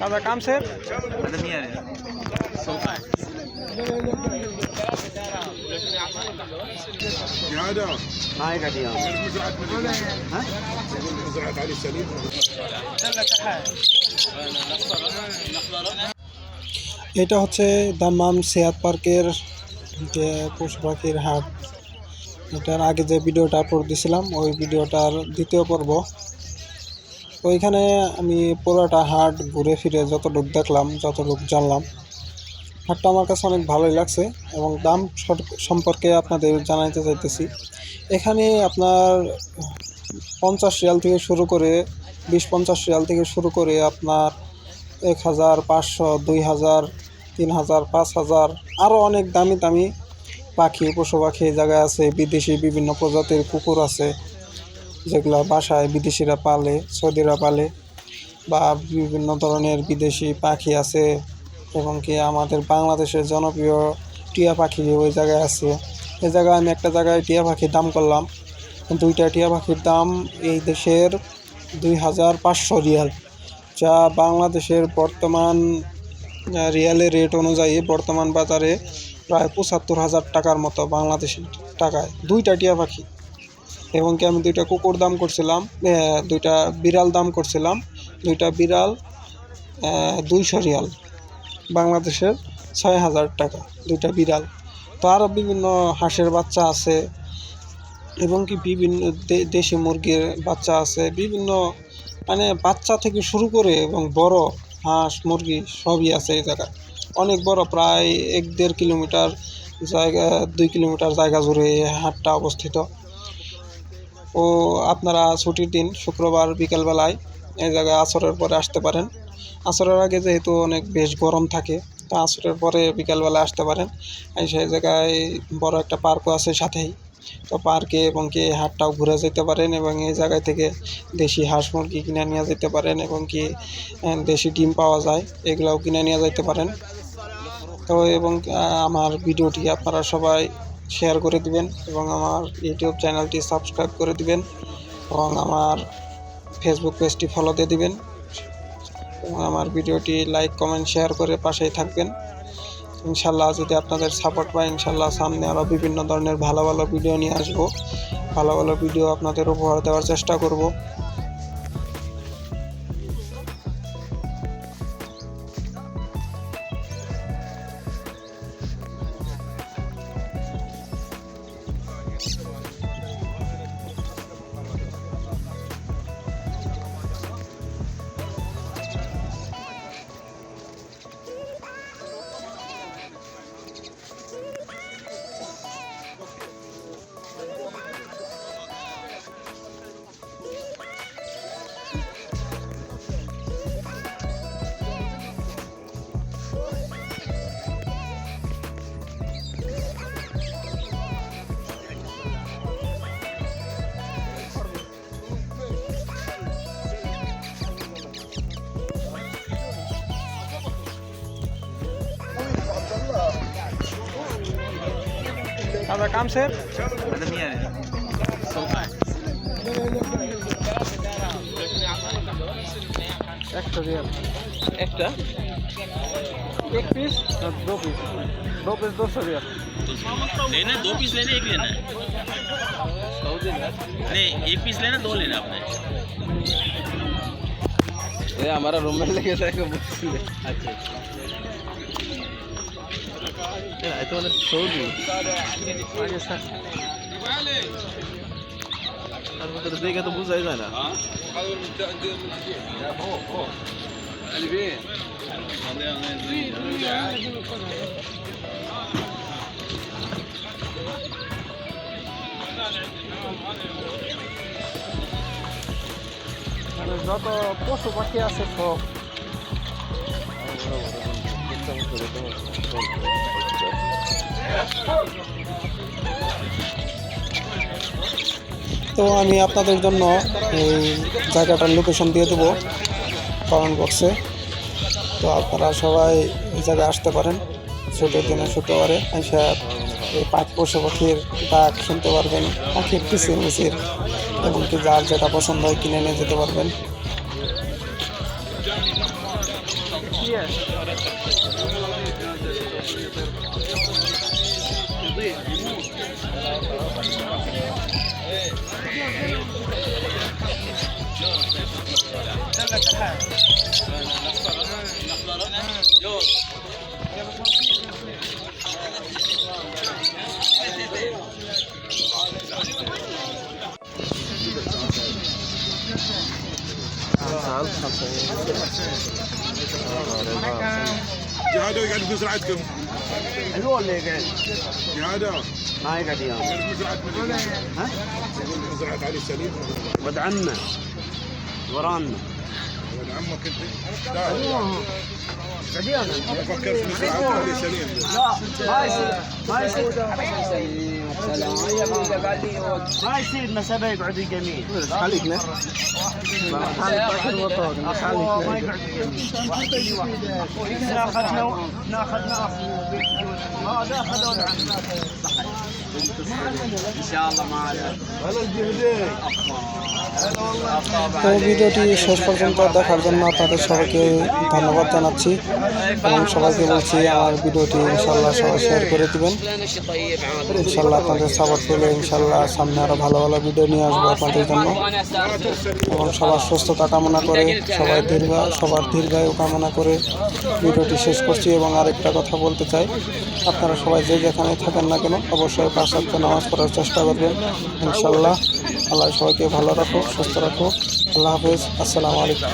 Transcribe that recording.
দাদা কাম সে হ্যাঁ? এটা হচ্ছে দাম্মাম সেয়াত পার্কের যে পশু পাখির হাট। এটার আগে যে ভিডিওটা আপলোড দিয়েছিলাম ওই ভিডিওটার দ্বিতীয় পর্ব। তো এখানে আমি পুরোটা হাট ঘুরে ফিরে যতটুকু দেখলাম, যতটুকু জানলাম, হাটটা আমার কাছে অনেক ভালোই লাগছে এবং দাম সম্পর্কে আপনাদের জানাইতে চাইতেছি। এখানে আপনার পঞ্চাশ রিয়াল থেকে শুরু করে বিশ, পঞ্চাশ রিয়াল থেকে শুরু করে আপনার এক হাজার পাঁচশো, দুই হাজার, তিন হাজার, পাঁচ হাজার আরও অনেক দামি দামি পাখি, পশু পাখি জায়গায় আছে, বিদেশি বিভিন্ন প্রজাতির কুকুর আছে। যেগুলো বাসায় বিদেশিরা পালে, সৌদিরা পালে বা বিভিন্ন ধরনের বিদেশি পাখি আছে এবং কি আমাদের বাংলাদেশের জনপ্রিয় টিয়া পাখি ওই জায়গায় আছে। এই জায়গায় আমি একটা জায়গায় টিয়া পাখির দাম করলাম। দুইটা টিয়া পাখির দাম এই দেশের দুই হাজার পাঁচশো রিয়াল। যা বাংলাদেশের বর্তমান রিয়ালের রেট অনুযায়ী বর্তমান বাজারে প্রায় পঁচাত্তর হাজার টাকার মতো বাংলাদেশের টাকায়। দুইটা টিয়া পাখি। এবং কি আমি দুইটা কুকুর দাম করছিলাম দুইটা বিড়াল দাম করছিলাম, দুইটা বিড়াল দুইশো রিয়াল, বাংলাদেশের ছয় হাজার টাকা, দুইটা বিড়াল। তো আরও বিভিন্ন হাঁসের বাচ্চা আছে, এবং কি বিভিন্ন দেশি মুরগির বাচ্চা আছে, বিভিন্ন মানে বাচ্চা থেকে শুরু করে এবং বড় হাঁস, মুরগি সবই আছে এই জায়গায়। অনেক বড়, প্রায় এক দেড় কিলোমিটার জায়গা, দুই কিলোমিটার জায়গা জুড়ে এই হাটটা অবস্থিত। ও আপনারা ছুটির দিন শুক্রবার বিকেলবেলায় এই জায়গায় আসরের পরে আসতে পারেন। আসরের আগে যেহেতু অনেক বেশ গরম থাকে, তো আসরের পরে বিকালবেলা আসতে পারেন। সেই জায়গায় বড় একটা পার্কও আছে সাথেই। তো পার্কে এবং কি হাটটাও ঘুরে যেতে পারেন এবং এই জায়গায় থেকে দেশি হাঁস মুরগি কিনে নিয়ে যেতে পারেন এবং কি দেশি ডিম পাওয়া যায়, এগুলাও কিনে নিয়ে যেতে পারেন। তো এবং আমার ভিডিওটি আপনারা সবাই শেয়ার করে দিবেন এবং আমার ইউটিউব চ্যানেলটি সাবস্ক্রাইব করে দিবেন এবং আমার ফেসবুক পেজটি ফলো দিয়ে দিবেন এবং আমার ভিডিওটি লাইক কমেন্ট শেয়ার করে পাশেই থাকবেন। ইনশাল্লাহ যদি আপনাদের সাপোর্ট পাই ইনশাল্লাহ সামনে আরও বিভিন্ন ধরনের ভালো ভালো ভিডিও নিয়ে আসব। ভালো ভালো ভিডিও আপনাদের উপহার দেওয়ার চেষ্টা করব। দাদা কাম স্যার आता मी आहे सोपा आहे একশো রিয়াল একটা एक पीस दो पीस दो पीस दो सौ रियाल लेना दो पीस लेने एक लेना है नहीं एक पीस लेना दो लेना आपने ये हमारा रूम में لا اتولد سعودي. ما يستحق المدرب دي قد ابوز أيضا أنا. ها؟ هو هو. اللي فين Ale za to poszło makijaż szybko. Ale dobra, dobra. তো আমি আপনাদের জন্য এই জায়গাটার লোকেশন দিয়ে দেবো কমেন্ট বক্সে তো আপনারা সবাই এই জায়গায় আসতে পারেন, ছোটো দিনে পারে এসে এই পাঁচ পশু পাখির ডাক শুনতে পারবেন, পাখির কিচির মিচির এমনকি যার যেটা পছন্দ হয় কিনে নিয়ে যেতে পারবেন। Sağ ol. جهادة يقعد في سرعتكم. حلو اللي إيه يقعد جهادة. ما يقعد يا ها؟ سرعة علي السليم ولد عنا ورانا. عمك انت؟ لا فكرت مثل عمك سليم لا ما يصير ما يصير ما يصير مسافه يقعد الجميع خليك ما يقعد الجميع ناخذنا ناخذنا اخوه هذا اخذوا عنه তো ভিডিওটি শেষ পর্যন্ত দেখার জন্য আপনাদের সবাইকে ধন্যবাদ জানাচ্ছি এবং সবাইকে বলছি, আমার ভিডিওটি ইনশাল্লাহ সবাই শেয়ার করে দিবেন। ইনশাল্লাহ আপনাদের সাপোর্ট পেলে ইনশাল্লাহ সামনে আরও ভালো ভালো ভিডিও নিয়ে আসব আপনাদের জন্য। এবং সবার সুস্থতা কামনা করে, সবাই দীর্ঘ, সবার দীর্ঘায়ু কামনা করে ভিডিওটি শেষ করছি এবং আরেকটা কথা বলতে চাই। আপনারা সবাই যে যেখানে থাকেন না কেন, অবশ্যই পাঁচ সপ্তাহ নামাজ পড়ার চেষ্টা করবেন ইনশাল্লাহ আল্লাহ সবাইকে ভালো রাখো সুস্থ রাখো আল্লাহ হাফেজ আসসালামু আলাইকুম